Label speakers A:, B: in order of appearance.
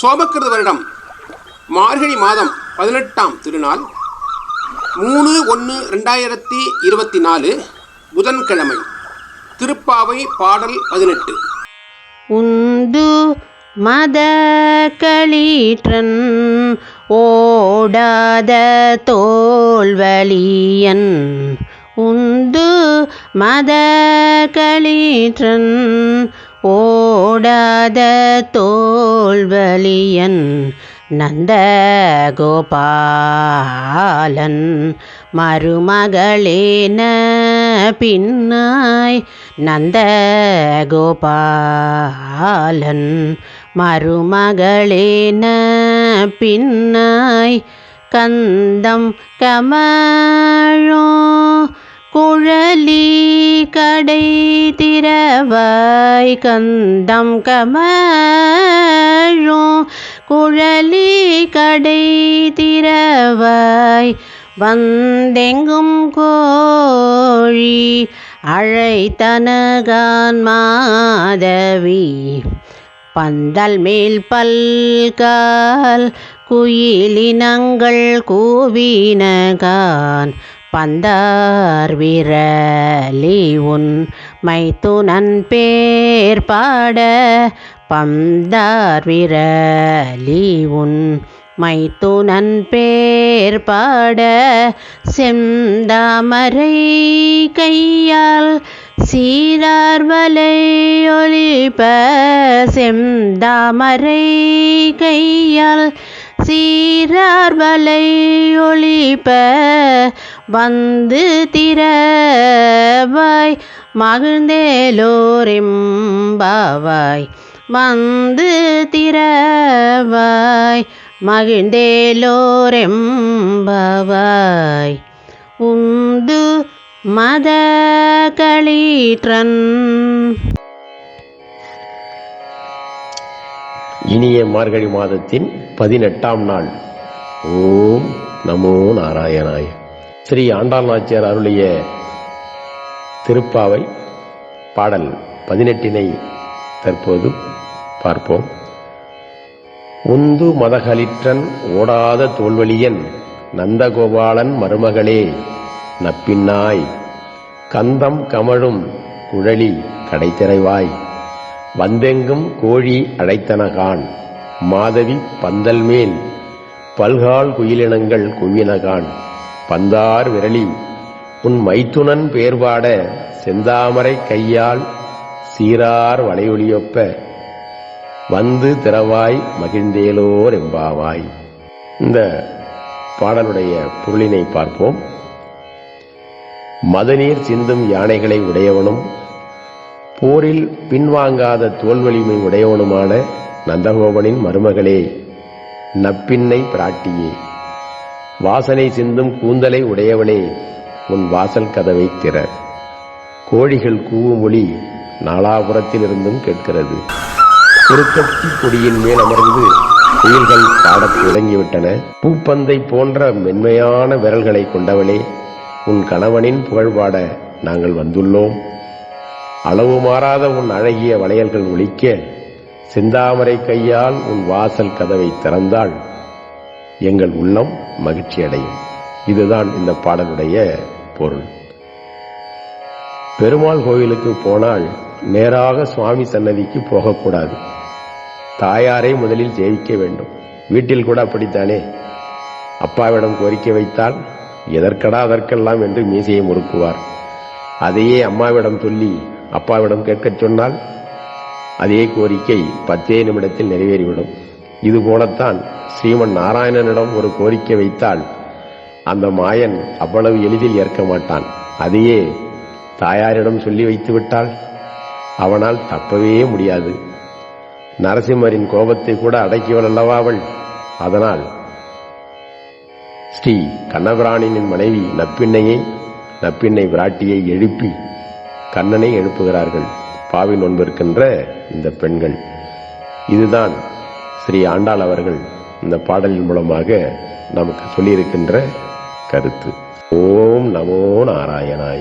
A: சோபக்கிருத வருடம். மார்கழி மாதம் பதினெட்டாம் திருநாள் மூணு ஒன்று ரெண்டாயிரத்தி இருபத்தி நாலு புதன்கிழமை திருப்பாவை பாடல் பதினெட்டு.
B: உந்து மத களீற்றன் ஓடாத தோல்வலியன் உந்து மத களீற்றன் ஓடாத தோல்வலியன் நந்த கோபாலன் மருமகளேன பின்னாய் நந்த கோபாலன் மருமகளேன பின்னாய் கந்தம் கமழோ குழலி கடை திறவாய் கந்தம் கமழும். குழலி கடை திறவாய் வந்தெங்கும் கோழி அழைத்தனகான் மாதவி. பந்தல் மேல் பல்கால் குயிலினங்கள் கூவினகான். பந்தார் விரலி உன்மை துணன் பேர் பாட பந்தார் விரலி உன்மை துணன் பேர் பாட செந்தாமரை கையால் சீரார் வலை ஒளிப்ப செந்தாமரை கையால் சீரார் வலை ஒளிப்ப வந்து திரவாய் மகிழ்ந்தேலோரிம்பாவாய். வந்து திரவாய் மகிழ்ந்தேலோரெம்பாவாய். உந்து மத களீற்றன்
C: இனிய மார்கழி மாதத்தின் பதினெட்டாம் நாள். ஓம் நமோ நாராயணாய. ஸ்ரீ ஆண்டாள் நாச்சியார் அருளிய திருப்பாவை பாடல் பதினெட்டினை தற்போது பார்ப்போம். உந்து மதகளிற்றன் ஓடாத தோல்வழியன் நந்தகோபாலன் மருமகளே நப்பின்னாய். கந்தம் கமழும் குழலி கடைத்திரைவாய் வந்தெங்கும் கோழி அழைத்தனகான் மாதவி பந்தல் மேல் பல்கால் குயிலினங்கள் குவினகான் பந்தார் விரலி. உன் மைத்துனன் பேர்பாட செந்தாமரை கையால் சீரார் வளையொலியொப்ப. வந்து திறவாய் மகிழ்ந்தேலோர் எம்பாவாய். இந்த பாடலுடைய பொருளினை பார்ப்போம். மதநீர் சிந்தும் யானைகளை உடையவனும் போரில் பின்வாங்காத தோல்வலிமை உடையவனுமான நந்தகோபனின் மருமகளே நப்பின்னை பிராட்டியே. வாசனை சிந்தும் கூந்தலை உடையவளே உன் வாசல் கதவை திற கோழிகள் கூவும் ஒளி நாலாபுரத்திலிருந்தும் கேட்கிறது. குறுக்கத்தி கொடியின் மேல் அமர்ந்து குயில்கள் பாடத் தொடங்கிவிட்டன. பூப்பந்தை போன்ற மென்மையான விரல்களை கொண்டவனே உன் கணவனின் புகழ்பாட நாங்கள் வந்துள்ளோம். அளவு மாறாத உன் அழகிய வளையல்கள் ஒழிக்க செந்தாமரை கையால் உன் வாசல் கதவை திறந்தால் எங்கள் உள்ளம் மகிழ்ச்சி அடையும் இதுதான் இந்த பாடலுடைய பொருள். பெருமாள் கோயிலுக்கு போனால் நேராக சுவாமி சன்னதிக்கு போகக்கூடாது. தாயாரை முதலில் ஜெயிக்க வேண்டும். வீட்டில் கூட அப்படித்தானே? அப்பாவிடம் கோரிக்கை வைத்தால் எதற்கடா அதற்கெல்லாம் என்று மீசையை முறுக்குவார். அதையே அம்மாவிடம் சொல்லி அப்பாவிடம் கேட்கச் சொன்னால் அதே கோரிக்கை பத்தே நிமிடத்தில் நிறைவேறிவிடும். இது போலத்தான் ஸ்ரீமன் நாராயணனிடம் ஒரு கோரிக்கை வைத்தால் அந்த மாயன் அவ்வளவு எளிதில் ஏற்க மாட்டான். அதையே தாயாரிடம் சொல்லி வைத்துவிட்டால் அவனால் தப்பவே முடியாது. நரசிம்மரின் கோபத்தை கூட அடக்கியவள் அல்லவா அவள்? அதனால் ஸ்ரீ கண்ணபிராணினின் மனைவி நப்பிண்ணையை நப்பிண்ணை விராட்டியை எழுப்பி கண்ணனை எழுப்புகிறார்கள். பாவி நோன்பிருக்கின்ற இந்த பெண்கள். இதுதான் ஸ்ரீ ஆண்டாள் அவர்கள் இந்த பாடலின் மூலமாக நமக்கு சொல்லியிருக்கின்ற கருத்து. ஓம் நமோ நாராயணாய.